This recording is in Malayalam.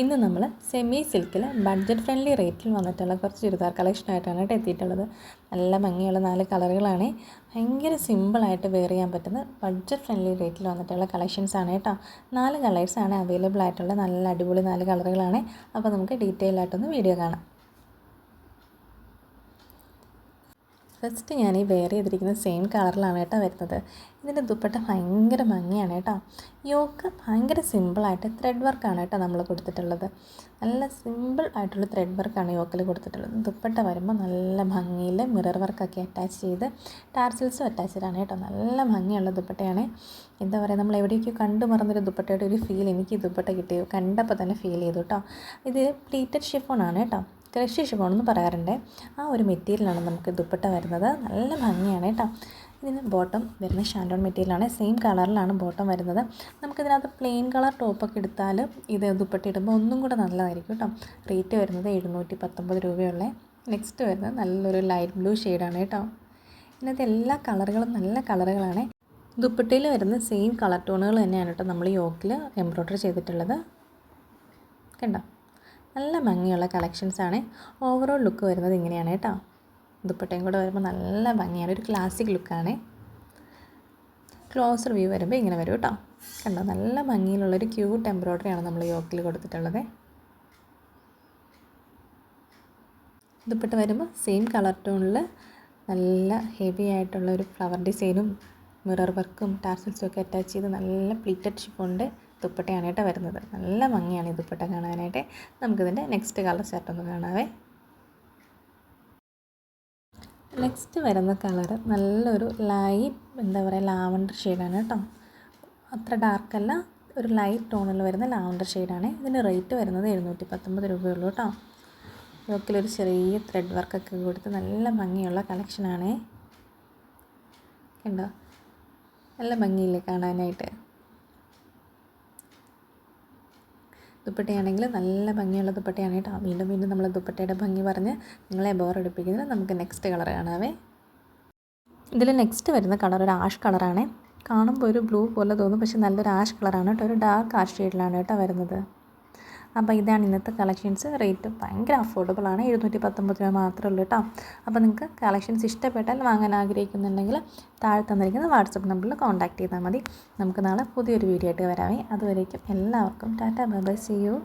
ഇന്ന് നമ്മൾ സെമി സിൽക്കിൽ ബഡ്ജറ്റ് ഫ്രണ്ട്ലി റേറ്റിൽ വന്നിട്ടുള്ള കുറച്ച് ചുരിദാർ കളക്ഷനായിട്ടാണ് കേട്ടോ എത്തിയിട്ടുള്ളത്. നല്ല ഭംഗിയുള്ള നാല് കളറുകളാണ് ഭയങ്കര സിമ്പിളായിട്ട് വെയർ ചെയ്യാൻ പറ്റുന്ന ബഡ്ജറ്റ് ഫ്രണ്ട്ലി റേറ്റിൽ വന്നിട്ടുള്ള കളക്ഷൻസ് ആണ് കേട്ടോ. നാല് കളേഴ്സാണ് അവൈലബിൾ ആയിട്ടുള്ള നല്ല അടിപൊളി നാല് കളറുകളാണ് അപ്പോൾ നമുക്ക് ഡീറ്റെയിൽ ആയിട്ടൊന്ന് വീഡിയോ കാണാം. ഫസ്റ്റ് ഞാൻ ഈ വെയർ ചെയ്തിരിക്കുന്ന സെയിം കളറിലാണ് കേട്ടോ വരുന്നത്. ഇതിന്റെ ദുപ്പട്ട ഭയങ്കര ഭംഗിയാണ് കേട്ടോ. യോക്ക് ഭയങ്കര സിമ്പിളായിട്ട് ത്രെഡ് വർക്കാണ് കേട്ടോ നമ്മൾ കൊടുത്തിട്ടുള്ളത്. നല്ല സിമ്പിൾ ആയിട്ടുള്ള ത്രെഡ് വർക്കാണ് യോക്കിൽ കൊടുത്തിട്ടുള്ളത്. ദുപ്പട്ട വരുമ്പോൾ നല്ല ഭംഗിയിൽ മിറർ വർക്കൊക്കെ അറ്റാച്ച് ചെയ്ത് ടാർസിൽസും അറ്റാച്ച് ചെയ്തിട്ടാണ് കേട്ടോ. നല്ല ഭംഗിയുള്ള ദുപ്പട്ടയാണ്. എന്താ പറയുക നമ്മൾ എവിടെയൊക്കെ കണ്ടു മറന്നൊരു ദുപ്പട്ടയുടെ ഒരു ഫീൽ എനിക്ക് ഈ ദുപ്പട്ട കിട്ടിയോ? കണ്ടപ്പോൾ തന്നെ ഫീൽ ചെയ്തു കേട്ടോ. ഇത് പ്ലീറ്റഡ് ഷിഫോൺ ആണ് കേട്ടോ. ക്രഷ് ഷിഫോണെന്ന് പറയാറുണ്ട്. ആ ഒരു മെറ്റീരിയലാണ് നമുക്ക് ദുപ്പട്ട വരുന്നത്. നല്ല ഭംഗിയാണ് കേട്ടോ. ഇതിന് ബോട്ടം വരുന്ന ഷാൻഡോൺ മെറ്റീരിയലാണ്. സെയിം കളറിലാണ് ബോട്ടം വരുന്നത്. നമുക്കിതിനകത്ത് പ്ലെയിൻ കളർ ടോപ്പൊക്കെ എടുത്താൽ ഇത് ദുപ്പട്ട ഇടുമ്പോൾ ഒന്നും കൂടെ നല്ലതായിരിക്കും കേട്ടോ. റേറ്റ് വരുന്നത് എഴുന്നൂറ്റി പത്തൊമ്പത് രൂപയുള്ള. നെക്സ്റ്റ് വരുന്നത് നല്ലൊരു ലൈറ്റ് ബ്ലൂ ഷെയ്ഡാണ് കേട്ടോ. ഇതിനകത്ത് എല്ലാ കളറുകളും നല്ല കളറുകളാണ്. ദുപ്പട്ടയിൽ വരുന്ന സെയിം കളർ ടോണുകൾ തന്നെയാണ് കേട്ടോ നമ്മൾ യോക്കിൽ എംബ്രോയ്ഡറി ചെയ്തിട്ടുള്ളത്. കണ്ടോ? നല്ല ഭംഗിയുള്ള കളക്ഷൻസാണ് ഓവറോൾ ലുക്ക് വരുന്നത് ഇങ്ങനെയാണ് കേട്ടോ. ദുപ്പട്ടയും കൂടെ വരുമ്പോൾ നല്ല ഭംഗിയാണ്. ഒരു ക്ലാസിക് ലുക്കാണ് ക്ലോസർ വ്യൂ വരുമ്പോൾ ഇങ്ങനെ വരും കേട്ടോ. കണ്ടോ? നല്ല ഭംഗിയിലുള്ളൊരു ക്യൂട്ട് എംബ്രോയ്ഡറിയാണ് നമ്മൾ യോക്കിൽ കൊടുത്തിട്ടുള്ളത്. ദുപ്പട്ട വരുമ്പോൾ സെയിം കളർ ടോണിൽ നല്ല ഹെവി ആയിട്ടുള്ള ഒരു ഫ്ലവർ ഡിസൈനും മിറർ വർക്കും ടാർസൽസും ഒക്കെ അറ്റാച്ച് ചെയ്ത് നല്ല പ്ലീറ്റഡ് ഷിഫോണിന്റെ ദുപ്പട്ടയാണ് കേട്ടോ വരുന്നത്. നല്ല ഭംഗിയാണ് ഈ ദുപ്പട്ട കാണാനായിട്ട്. നമുക്കിതിന്റെ നെക്സ്റ്റ് കളർ ഒന്ന് കാണാവേ. നെക്സ്റ്റ് വരുന്ന കളർ നല്ലൊരു ലൈറ്റ് എന്താ പറയുക ലാവണ്ടർ ഷെയ്ഡാണ് കേട്ടോ. അത്ര ഡാർക്കല്ല ഒരു ലൈറ്റ് ടോണിൽ വരുന്ന ലാവണ്ടർ ഷെയ്ഡാണ് ഇതിന്റെ റേറ്റ് വരുന്നത് എഴുന്നൂറ്റി പത്തൊമ്പത് രൂപയുള്ളൂ കേട്ടോ. യോക്കിലൊരു ചെറിയ ത്രെഡ് വർക്കൊക്കെ കൊടുത്ത് നല്ല ഭംഗിയുള്ള കളക്ഷനാണ് കണ്ടോ? നല്ല ഭംഗിയില്ലേ കാണാനായിട്ട്. ദുപ്പട്ടയാണെങ്കിൽ നല്ല ഭംഗിയുള്ള ദുപ്പട്ടയാണ് കേട്ടോ. വീണ്ടും വീണ്ടും നമ്മൾ ദുപ്പട്ടയുടെ ഭംഗി പറഞ്ഞ് നിങ്ങളെ ബോറടിപ്പിക്കുന്നത് നമുക്ക് നെക്സ്റ്റ് കളർ കാണാവേ. ഇതിൽ നെക്സ്റ്റ് വരുന്ന കളർ ഒരു ആഷ് കളറാണ് കാണുമ്പോൾ ഒരു ബ്ലൂ പോലെ തോന്നും പക്ഷേ നല്ലൊരു ആഷ് കളറാണ് കേട്ടോ. ഒരു ഡാർക്ക് ആഷ് ഷെയ്ഡിലാണ് കേട്ടോ വരുന്നത്. അപ്പോൾ ഇതാണ് ഇന്നത്തെ കളക്ഷൻസ്. റേറ്റ് ഭയങ്കര അഫോർഡബിൾ ആണ് എഴുന്നൂറ്റി പത്തൊമ്പത് രൂപ മാത്രമേ ഉള്ളൂ കേട്ടോ. അപ്പോൾ നിങ്ങൾക്ക് കളക്ഷൻസ് ഇഷ്ടപ്പെട്ടാൽ വാങ്ങാൻ ആഗ്രഹിക്കുന്നുണ്ടെങ്കിൽ താഴെ തന്നിരിക്കുന്ന വാട്സപ്പ് നമ്പറിൽ കോൺടാക്ട് ചെയ്താൽ മതി. നമുക്ക് നാളെ പുതിയൊരു വീഡിയോ ആയിട്ട് വരാമേ അതുവരേക്കും എല്ലാവർക്കും tata bye bye. See you